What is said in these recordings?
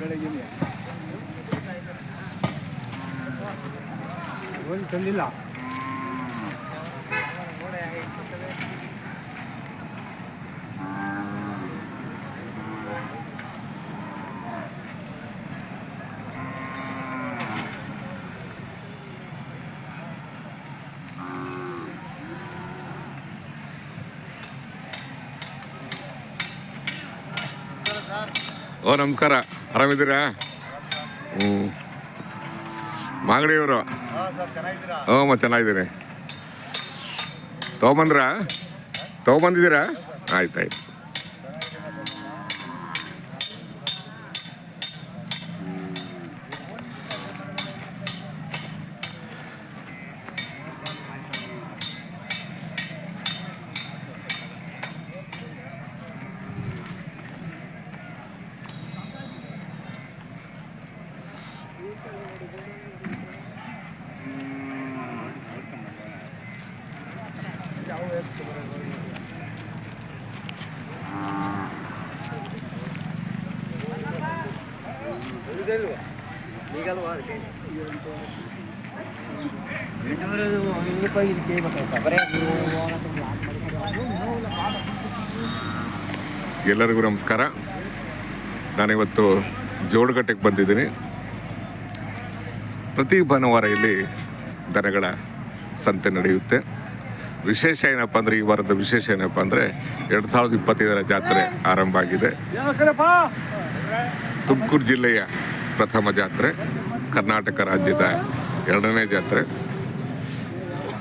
ಬೆಳಗ್ಗೆ ಹೋಗಿ ತಂದಿಲ್ಲ. ಓ ನಮಸ್ಕಾರ. ಆರಾಮಿದ್ದೀರಾ? ಹ್ಞೂ ಮಾಗಡಿಯವರು. ಹ್ಞೂ ಚೆನ್ನಾಗಿದ್ದೀನಿ ತೊಗೊಂಬಂದ್ರಾ? ತೊಗೊಂಬಂದಿದ್ದೀರಾ? ಆಯ್ತು ಆಯ್ತು. ಎಲ್ಲರಿಗೂ ನಮಸ್ಕಾರ. ನಾನಿವತ್ತು ಜೋಡಗಟ್ಟೆಗೆ ಬಂದಿದ್ದೀನಿ. ಪ್ರತಿ ಭಾನುವಾರ ಇಲ್ಲಿ ದನಗಳ ಸಂತೆ ನಡೆಯುತ್ತೆ. ವಿಶೇಷ ಏನಪ್ಪ ಅಂದರೆ ಈ ವಾರದ ವಿಶೇಷ ಏನಪ್ಪ ಅಂದರೆ ಎರಡು ಸಾವಿರದ ಇಪ್ಪತ್ತೈದರ ಜಾತ್ರೆ ಆರಂಭ ಆಗಿದೆ. ತುಮಕೂರು ಜಿಲ್ಲೆಯ ಪ್ರಥಮ ಜಾತ್ರೆ ಕರ್ನಾಟಕ ರಾಜ್ಯದ ಎರಡನೇ ಜಾತ್ರೆ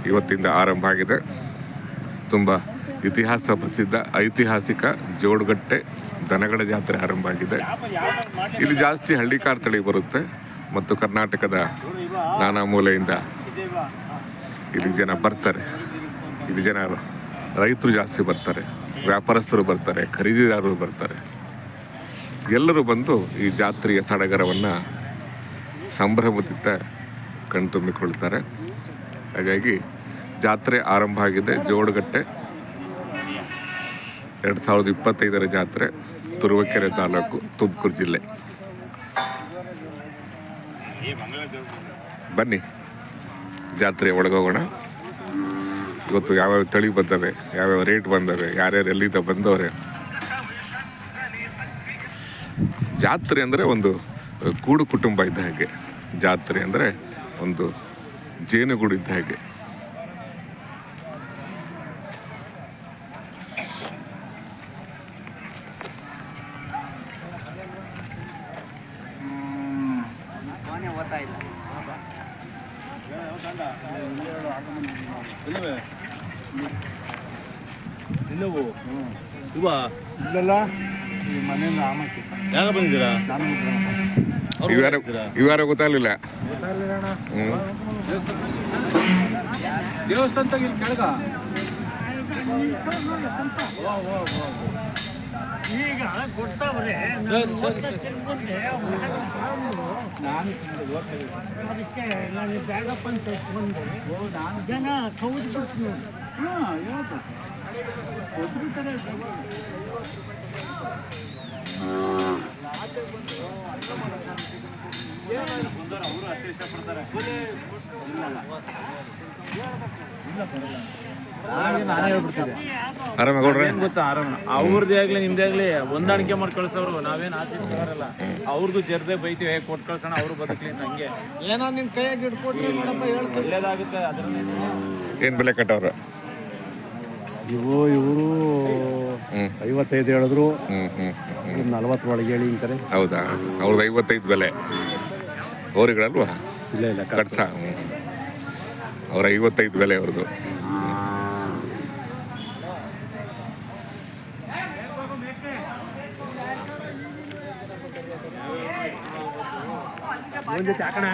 ಇವತ್ತಿಂದ ಆರಂಭ ಆಗಿದೆ. ತುಂಬ ಇತಿಹಾಸ ಪ್ರಸಿದ್ಧ ಐತಿಹಾಸಿಕ ಜೋಡುಗಟ್ಟೆ ದನಗಳ ಜಾತ್ರೆ ಆರಂಭ ಆಗಿದೆ. ಇಲ್ಲಿ ಜಾಸ್ತಿ ಹಳ್ಳಿಕಾರ್ ತಳಿ ಬರುತ್ತೆ ಮತ್ತು ಕರ್ನಾಟಕದ ನಾನಾ ಮೂಲೆಯಿಂದ ಇಲ್ಲಿ ಜನ ಬರ್ತಾರೆ. ಇಲ್ಲಿ ಜನ ರೈತರು ಜಾಸ್ತಿ ಬರ್ತಾರೆ, ವ್ಯಾಪಾರಸ್ಥರು ಬರ್ತಾರೆ, ಖರೀದಿದಾರರು ಬರ್ತಾರೆ. ಎಲ್ಲರೂ ಬಂದು ಈ ಜಾತ್ರೆಯ ಸಡಗರವನ್ನು ಸಂಭ್ರಮದಿಂದ ಕಣ್ತುಂಬಿಕೊಳ್ತಾರೆ ಹಾಗಾಗಿ ಜಾತ್ರೆ ಆರಂಭ ಆಗಿದೆ. ಜೋಡಗಟ್ಟೆ ಎರಡು ಸಾವಿರದ ಇಪ್ಪತ್ತೈದರ ಜಾತ್ರೆ ತುರುವಕೆರೆ ತಾಲೂಕು ತುಮಕೂರು ಜಿಲ್ಲೆ. ಬನ್ನಿ ಜಾತ್ರೆ ಒಳಗೋಗೋಣ. ಇವತ್ತು ಯಾವ್ಯಾವ ತಳಿ ಬಂದವೆ, ಯಾವ್ಯಾವ ರೇಟ್ ಬಂದವೆ, ಯಾರ್ಯಾರು ಎಲ್ಲಿಂದ ಬಂದವ್ರೆ? ಜಾತ್ರೆ ಅಂದರೆ ಒಂದು ಕೂಡು ಕುಟುಂಬ ಇದ್ದ ಹಾಗೆ. ಜಾತ್ರೆ ಅಂದರೆ ಒಂದು ಜೇನುಗೂಡು ಇದ್ದ ಹಾಗೆ. ಇಲ್ಲವೋ? ಇವ ಇಲ್ಲ ಈ ಮನೆಯಿಂದ ಆಮಕ್ಕೆ. ಯಾರ ಬಂದಿದ್ದೀರಾ? ಇವ್ಯಾರ? ಇವ್ಯಾರ ಗೊತ್ತಾಗಲಿಲ್ಲ. ದೇವಸ್ಥಾನ ಇಲ್ಲಿ ಕೆಳಗ? ಈಗ ಕೊಡ್ತಾವ್ರೆ. ಸರಿ ಸರಿ ಸರಿ. ನಾನು ಅದಕ್ಕೆ ನಾನು ಬ್ಯಾಗಪ್ಪ ಅಂತ ಇಟ್ಕೊಂಡು ನಾನು ಜನ ಕೌದು ಬಿಡ್ತೀನಿ ಹಾಂ ಹೇಳ್ಬೇಕು ಕೊಟ್ಟಿರ್ತಾರೆ ನಾನೇ ಹೇಳ್ಬಿಡ್ತಿದ್ದೆ ಆರಾಮ ಗೊತ್ತಾ ಆರಾಮ? ಅವ್ರದ್ದೇ ಆಗ್ಲಿ ನಿಮ್ದೇ ಆಗ್ಲಿ ಹೊಂದಾಣಿಕೆ ಮಾಡಿ ಕಳ್ಸೋರು ನಾವೇನ್ ಆಚರಿಸ್ತಾರಲ್ಲ ಅವ್ರಿಗೂ ಜರ್ದೆ ಬೈತೀವಿ ಹೇಗೆ ಕೊಟ್ಟು ಕಳ್ಸೋಣ ಅವರು ಬದುಕಲಿ ಅಂತ ಹಂಗೆ. ಏನೋ ನಿನ್ ಕೈಯಾಗ ಹಿಡ್ಕೊಟ್ರಿ ನೋಡಪ್ಪ ಹೇಳ್ತೀನಿ. ಒಳ್ಳೇದಾಗುತ್ತೆ ಅದ್ರಲ್ಲಿ ಏನು ಬೆಲೆ ಕಟ್ಟವ್ರ? ಇವು ಇವರು ಐವತ್ತೈದು ಹೇಳಿದ್ರು. ಹ್ಞೂ ಹ್ಞೂ ಹ್ಞೂ ನಲವತ್ತರೊಳಗೆ ಹೇಳಿ ಅಂತಾರೆ ಹೌದಾ? ಅವ್ರದ್ದು ಐವತ್ತೈದು ಬೆಲೆ. ಹೋರಿಗಳಲ್ವಾ? ಇಲ್ಲ ಇಲ್ಲ ಕಟ್ಸ. ಹ್ಞೂ ಅವ್ರ ಐವತ್ತೈದು ಬೆಲೆ ಅವ್ರದ್ದು. ಒಂದ್ ಜೊತೆ ಹಾಕೋಣ.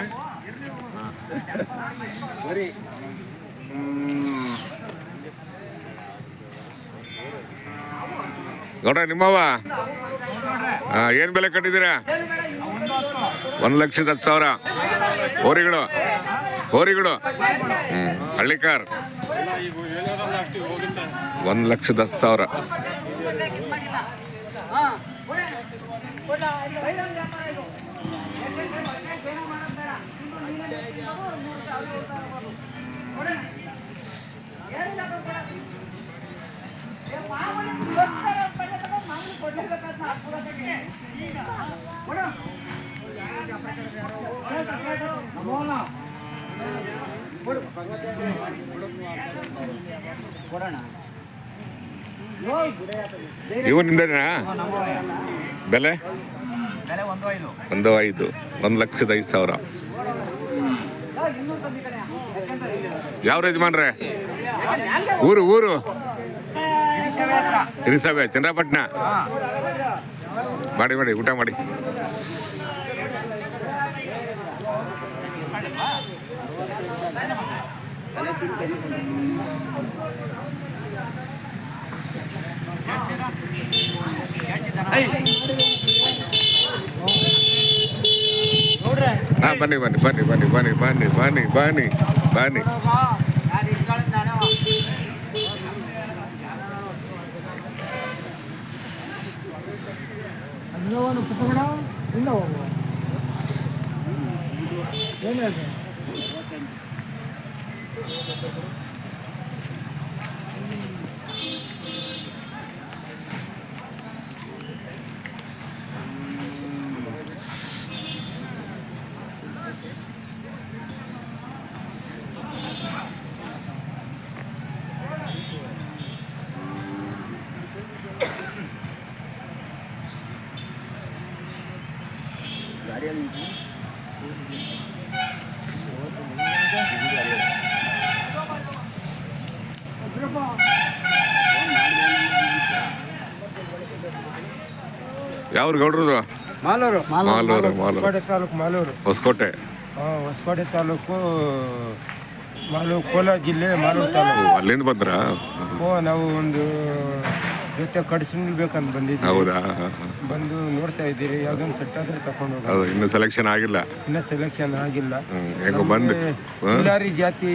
ಬರೀ ಗೌಡ ನಿಮ್ಮವ ಏನು ಬೆಲೆ ಕಟ್ಟಿದ್ದೀರಾ? ಒಂದು ಲಕ್ಷದ ಹತ್ತು ಸಾವಿರ. ಹೋರಿಗಳು ಹೋರಿಗಳು. ಹಳ್ಳಿಕಾರ್ ಒಂದು ಲಕ್ಷದ ಹತ್ತು ಸಾವಿರ. ಇವು ಬೆಲೆ? ಒಂದು ಐದು. ಒಂದು ಲಕ್ಷದ ಐದು ಸಾವಿರ. ಯಾವ ಯಜಮಾನ್ರೆ? ಊರು ಊರು. ಹಿರಿಸಭೆ ಚಂದ್ರಪಟ್ಟಣ ಮಾಡಿ ಮಾಡಿ ಊಟ ಮಾಡಿ. ಹಾ ಬನ್ನಿ ಬನ್ನಿ ಬನ್ನಿ ಬನ್ನಿ ಬನ್ನಿ ಬನ್ನಿ ಬನ್ನಿ ಬನ್ನಿ ಬನ್ನಿ. ఉన్నవాను పుట్టకుండా ಯಾವ್ರು ಗೌಡ್ರದು ಮಾಲೂರು. ಮಾಲೂರು ಮಾಲೂರು ಹೊಸಕೋಟೆ ತಾಲೂಕು ಮಾಲೂರು. ಹೊಸಕೋಟೆ. ಆ, ಹೊಸಕೋಟೆ ತಾಲೂಕು ಮಾಲೂರು ಕೋಲಾರ ಜಿಲ್ಲೆ ಮಾಲೂರು ತಾಲೂಕು. ಅಲ್ಲಿಂದ ಬಂದ್ರ? ಓ ನಾವು ಒಂದು ಜೊತೆ ಕಡಿಸಿನ ಬೇಕಂತ ಬಂದಿದ್ವಿ ಹೌದಾ. ಬಂದು ನೋಡ್ತಾ ಇದ್ದೀರಿ ಯಾವ್ದೊಂದು ಸೆಟ್ ಆದ್ರೆ ತಕೊಂಡು ಹೋಗೋಣ. ಹೌದು ಇನ್ನು ಸೆಲೆಕ್ಷನ್ ಆಗಿಲ್ಲ. ಇನ್ನ ಸೆಲೆಕ್ಷನ್ ಆಗಿಲ್ಲ. ಹ್ಮ್, ಹೆಂಗೋ ಬಂದು ಕಿಲಾರಿ ಜಾತಿ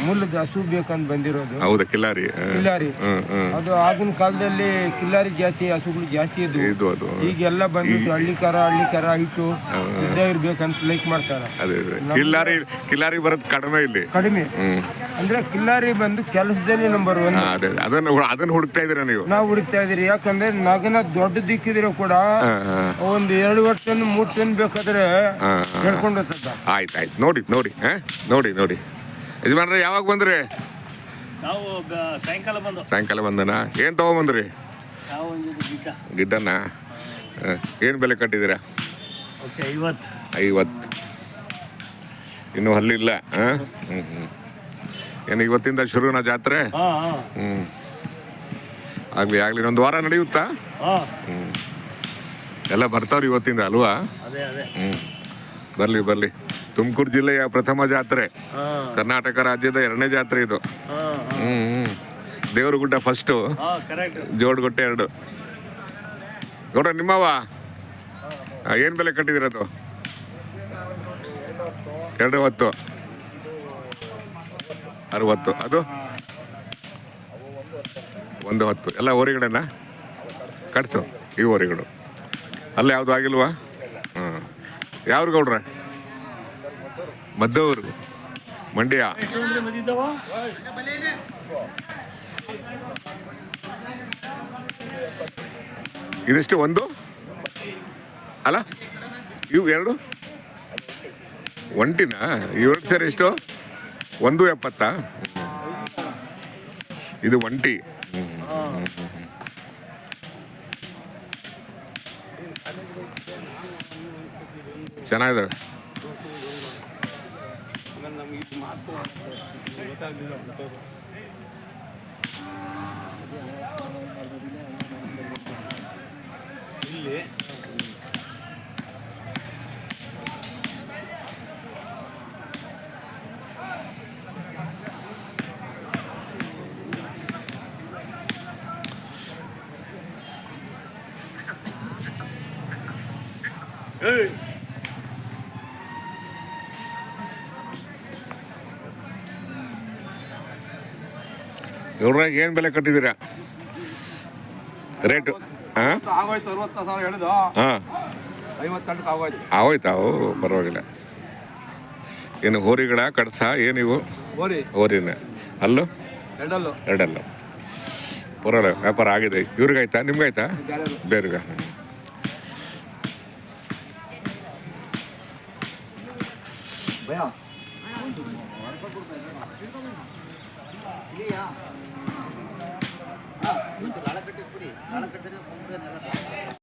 ಮೂಲದ ಹಸು ಬೇಕಂತ ಬಂದಿರೋದು. ಹೌದಾ ಕಿಲ್ಲಾರಿ ಹಾ. ಕಿಲಾರಿ. ಹ್ಮ್ ಹ್ಮ್. ಅದು ಆಗಿನ ಕಾಲದಲ್ಲಿ ಕಿಲ್ಲಾರಿ ಜಾತಿ ಹಸುಗಳು ಜಾಸ್ತಿ ಇದ್ವು. ಇದು ಅದು ಈಗೆಲ್ಲ ಬಂದು ಹಳ್ಳಿ ಕರ ಹಳ್ಳಿ ಕರ ಇಟ್ಟು ಇದ್ದೇ ಇರ್ಬೇಕಂತ ಲೈಕ್ ಮಾಡ್ತಾರೆ. ಅದೇ ಅದೇ. ಕಿಲ್ಲಾರಿ ಕಿಲ್ಲಾರಿ ಬರೋದು ಕಡಿಮೆ ಇಲ್ಲಿ. ಕಡಿಮೆ. ಹ್ಮ್. ಅಂದ್ರೆ ಕಿಲ್ಲಾರಿ ಬಂದು ಕೆಲಸದಲ್ಲಿ ನಂಬರ್ ಒನ್ ಹಾ, ಅದೇ ಅದನ್ನ ಹು- ಅದನ್ನ ಹುಡುಕ್ತಾ ಇದೀರ ನೀವು? ನಾವು ಹುಡುಕ್ತಾ ಇದೀರಿ ಯಾಕಂದ್ರೆ ನಗನ ದೊಡ್ಡ ದಿಕ್ಕಿದ್ರೆ ಕೂಡ ಹಾ, ಹಾ. ಒಂದು ಎರಡು ವರ್ಷ ಮೂರ್ ಟನ್ ಬೇಕಾದ್ರೆ ಹಾ, ಹಾ. ಹೇಳ್ಕೊಂಡು ಹೋಗ್ತದ. ಆಯ್ತು ಆಯ್ತು. ನೋಡಿ ನೋಡಿ ನೋಡಿ ನೋಡಿ ನೋಡಿ. ಯಜಮಾನ್ರೆ ಯಾವಾಗ ಬಂದ್ರಿ? ನಾವು ಬ- ಸಾಯಂಕಾಲ ಬಂದು. ಸಾಯಂಕಾಲ ಬಂದನ? ಏನ್ ತಗೊಂಬಂದ್ರಿ? ನಾವು ಒಂದು ಗಿಡ್ಡ. ಗಿಡ್ಡನ್ನ ಹಾ, ಏನ್ ಬೆಲೆ ಕಟ್ಟಿದಿರ ಓಕೆ ಐವತ್ತು. ಐವತ್ತು. ಇನ್ನೂ ಹಲ್ಲಿಲ್ಲ ಹಾಂ? ಹ್ಮ್ ಹ್ಮ್. ಏನು ಇವತ್ತಿಂದ ಶುರುನ ಜಾತ್ರೆ? ಹ್ಞೂ ಆಗ್ಲಿ ಆಗ್ಲಿ ಒಂದು ವಾರ ನಡೆಯುತ್ತಾ? ಎಲ್ಲ ಬರ್ತಾವ್ರಿ ಇವತ್ತಿಂದ ಅಲ್ವಾ? ಹ್ಮ್. ಬರ್ಲಿ ಬರ್ಲಿ. ತುಮಕೂರು ಜಿಲ್ಲೆಯ ಪ್ರಥಮ ಜಾತ್ರೆ. ಕರ್ನಾಟಕ ರಾಜ್ಯದ ಎರಡನೇ ಜಾತ್ರೆ ಇದು. ಹ್ಞೂ ದೇವರಗುಡ್ಡ ಫಸ್ಟು ಜೋಡ್ಗೊಟ್ಟೆ ಎರಡು. ಗೌಡ ನಿಮ್ಮವ ಏನು ಬೆಲೆ ಕಟ್ಟಿದಿರದು ಎರಡು ಹೊತ್ತು. ಅರವತ್ತು. ಅದು? ಒಂದು ಹತ್ತು. ಎಲ್ಲ ಓರಿಗಳನ್ನ ಕಟ್ಸು, ಈ ಓರಿಗಳು. ಅಲ್ಲ ಯಾವುದು ಆಗಿಲ್ವಾ? ಹಾಂ. ಯಾವ್ರು ಗೌಡ್ರೆ? ಮದ್ದವರು. ಮಂಡ್ಯ. ಇದಿಷ್ಟು ಒಂದು? ಅಲ್ಲ, ಇವು ಎರಡು? ಒಂಟಿನ? ಇವೆರಡು ಸೇರಿ ಎಷ್ಟು? ಒಂದು ಎಪ್ಪತ್ತಾ? ಇದು ಒಂಟಿ ಚೆನ್ನಾಗಿದ್ದಾವೆ ಏಯ್ ಇವ್ರಾಗ ಏನು ಬೆಲೆ ಕಟ್ಟಿದ್ದೀರಾ? ರೇಟು ಹಾಂ. ಹಾಂ ಆಗೋಯ್ತು. ಅವು ಪರವಾಗಿಲ್ಲ. ಏನು ಹೋರಿಗಳ ಕಡಸ ಏನಿವು ಹೋರಿನ. ಅಲ್ಲೂ ಎರಡಲ್ಲು. ಎರಡಲ್ಲ. ಪರವಾಗಿಲ್ಲ ವ್ಯಾಪಾರ ಆಗಿದೆ. ಇವ್ರಿಗಾಯ್ತಾ? ನಿಮ್ಗಾಯ್ತಾ? ಬೇರೆಗ. ಭಯ. நலக்கட்டு இப்படி நலக்கட்டு பொங்கல் நல்லா